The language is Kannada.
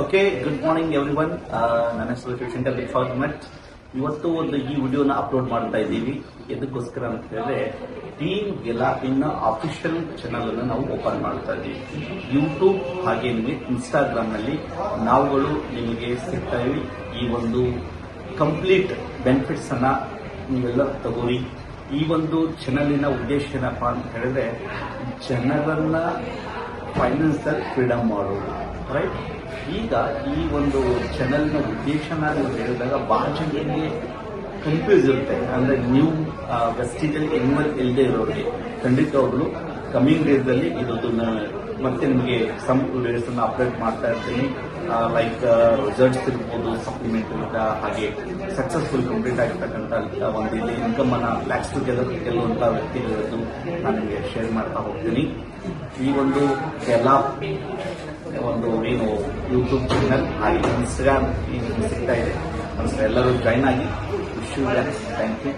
Okay good morning everyone ನನ್ನ ಹೆಸರು ಶಿವಶಂಕರ್ ರಿಫಾರ್ಮೆಂಟ್ ಇವತ್ತು ಒಂದು ಈ ವಿಡಿಯೋನ ಅಪ್ಲೋಡ್ ಮಾಡ್ತಾ ಇದ್ದೀವಿ. ಎದಕ್ಕೋಸ್ಕರ ಅಂತ ಹೇಳಿದ್ರೆ ಟೀಮ್ ಗೆಲಾಪಿನ ಅಫಿಷಿಯಲ್ ಚಾನಲ್ ಅನ್ನು ನಾವು ಓಪನ್ ಮಾಡ್ತಾ ಇದ್ದೀವಿ. ಯೂಟ್ಯೂಬ್ ಹಾಗೆ ನಿಮಗೆ ಇನ್ಸ್ಟಾಗ್ರಾಮ್ನಲ್ಲಿ ನಾವುಗಳು ನಿಮಗೆ ಸಿಗ್ತಾ ಇವಿ ಈ ಒಂದು ಕಂಪ್ಲೀಟ್ ಬೆನಿಫಿಟ್ಸ್ ಅನ್ನ ನೀವೆಲ್ಲ ತಗೋರಿ. ಈ ಒಂದು ಚಾನಲಿನ ಉದ್ದೇಶ ಏನಪ್ಪಾ ಅಂತ ಹೇಳಿದ್ರೆ, ಜನರನ್ನ ಫೈನಾನ್ಸಲ್ ಫ್ರೀಡಮ್ ಮಾಡೋದು ರೈಟ್ ಈಗ ಈ ಒಂದು ಚಾನೆಲ್ನ ಉದ್ದೇಶನ ನೀವು ಹೇಳಿದಾಗ ಬಹಳ ಜನರಿಗೆ ಕನ್ಫ್ಯೂಸ್ ಇರುತ್ತೆ. ಅಂದ್ರೆ ನ್ಯೂ ವೆಸ್ಟಿಜಲ್ಲಿ ಎನಿಮಲ್ ಇಲ್ಲದೆ ಇರೋರಿಗೆ. ಖಂಡಿತವಾಗ್ಲು ಕಮಿಂಗ್ ಡೇಸ್ ಅಲ್ಲಿ ಇದೊಂದು ಮತ್ತೆ ನಿಮಗೆ ಸಮ್ ಅನ್ನ ಅಪ್ಡೇಟ್ ಮಾಡ್ತಾ ಇರ್ತೀನಿ. ಲೈಕ್ ರಿಸಲ್ಟ್ಸ್ ಇರ್ಬೋದು ಸಪ್ಲಿಮೆಂಟ್ ಹಾಗೆ ಸಕ್ಸಸ್ಫುಲ್ ಕಂಪ್ಲೀಟ್ ಆಗಿರ್ತಕ್ಕಂಥ ಒಂದು ಇಲ್ಲಿ ಇನ್ಕಮ್ ಅನ್ನ ಲ್ಯಾಕ್ಸ್ ಟುಗೆದರ್ ಕೆಲವಂತ ವ್ಯಕ್ತಿಗಳದ್ದು ನಾನು ನಿಮಗೆ ಶೇರ್ ಮಾಡ್ತಾ ಹೋಗ್ತೀನಿ. ಈ ಒಂದು ಎಲ್ಲ ಒಂದು ಏನು ಯೂಟ್ಯೂಬ್ ಚಾನಲ್ ಹಾಗೆ ಇನ್ಸ್ಟಾಗ್ರಾಮ್ ಸಿಗ್ತಾ ಇದೆ. ಎಲ್ಲರೂ ಜಾಯ್ನ್ ಆಗಿ. You thank you